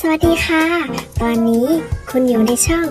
สวัสดีค่ะ ตอนนี้คุณอยู่ในช่อง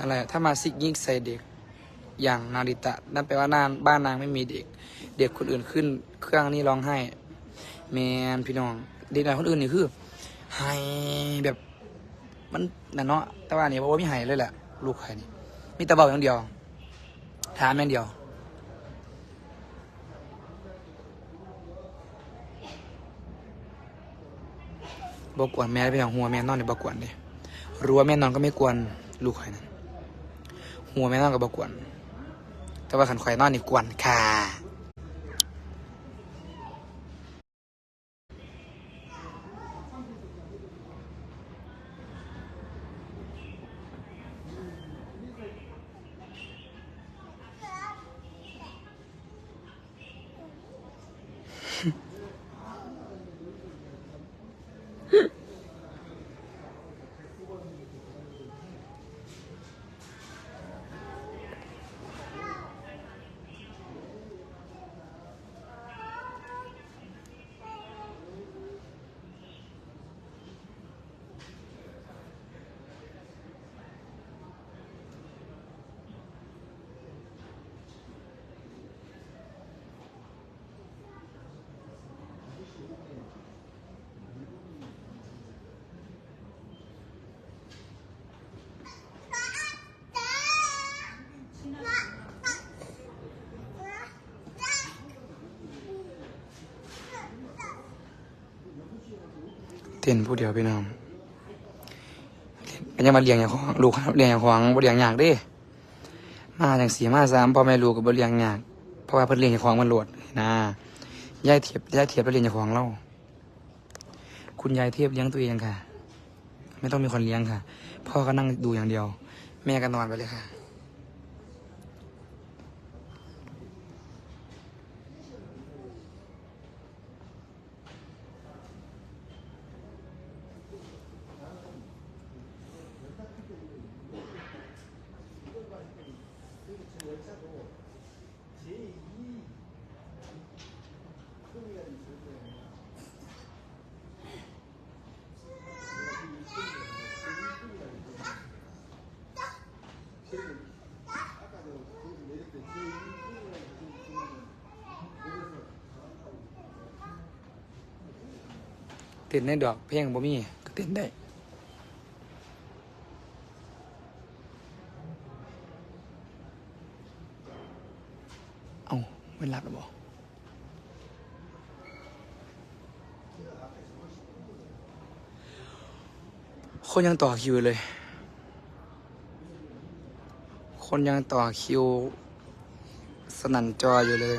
อะไรถ้ามาซิกยิกใส่เด็กอย่างนาริตะ นั่นแปลว่านานบ้านนางไม่มีเด็ก เด็กคนอื่นขึ้น เครื่องนี่ร้องไห้แมนพี่น้อง เด็กน้อยคนอื่นนี่คือไห้แบบมันนั่นเนาะแต่ว่านี่เพราะว่าไมีไห้เลยแหละลูกไห้นี่มีแตะเบาอย่างเดียวถามอย่างเดียวบกวนแม่ไปอย่างหัวแม่นอนในบกวนเด้รู้ว่าแม่นอนก็ไม่กวนลูกข่อยนั่น หัวแม่นอนก็บกวน แต่ว่าขันข่อยนอนนี่กวนค่ะ เต้นผู้เดียวพี่น้องเป็นยังมาเลี้ยงอย่างของลูกครับเลี้ยงอย่างของบ่เลี้ยงยากด้มาอย่างสีมาสามพ่อแม่ลูกก็บ่เลี้ยงยากเพราะว่าเพิ่นเลี้ยงอย่างของมันโหลดนะยายเทียบยายเทียบไปเลี้ยงอย่างของเราคุณยายเทียบเลี้ยงตัวเองค่ะ ไม่ต้องมีคนเลี้ยงค่ะ พ่อก็นั่งดูอย่างเดียว แม่ก็นอนไปเลยค่ะ เต้นในดอกเพลงบ่มีก็เต้นได้เอาไม่รับหรอบอกคนยังต่อคิวเลย คนยังต่อคิว สนั่นจออยู่เลย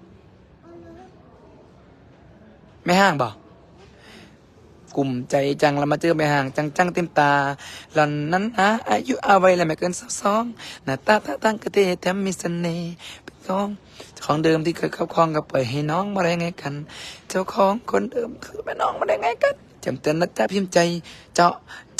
ไม่ห้างบอกกลุ่มใจจังเรามาเจอไม่ห่างจังจังเต็มตาหล่อนนั้นนะอายุอาไว้ยละไม่เกินสองสองหน้าตาท่าตั้งกระเทแถมมีเสน่ห์เป็นของของเดิมที่เคยครอบครองกับปล่อยให้น้องมาได้ไงกัน เจ้าของคนเดิมคือแม่น้องมาได้ไงกันจำเตือนนะจ๊ะพิมพ์ใจ เจาะ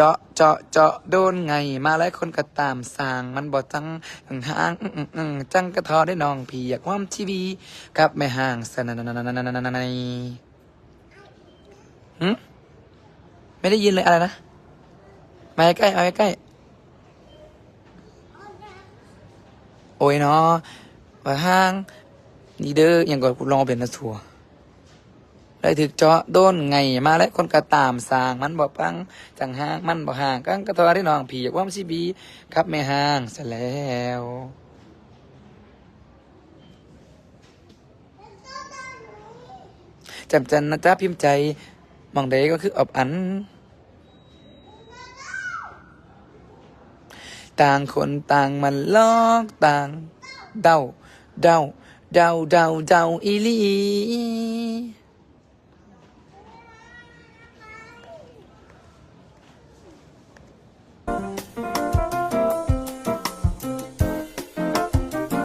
จาะเจาะเจาะโดนไง มาหลายคนก็ตามสร้างมันบ่จังห่างจังกระทอได้น้องพี่อยากความชีวีกับแม่ห่างสนนนนนนนนนนนันหึไม่ได้ยินเลยอะไรนะมาใกล้เอาใกล้โอ้ยเนาะว่าห่างนี่เด้อยังก่อนกูลองเอาเป็นนะทัว ได้ถึกเจาะโดนไงมาแล้วคนก็ตามสร้างมันบ่ปังจังห่างมันบ่ห่างกังกระทอได้น้องพี่อยากความชีวีกับแม่ห่างซะแล้วจำจันนะจ๊ะพิมพ์ใจ มองใดก็คืออบอัน ต่างคนต่างมันลอกต่าง เดาเดาเดาเดาเดาอีลี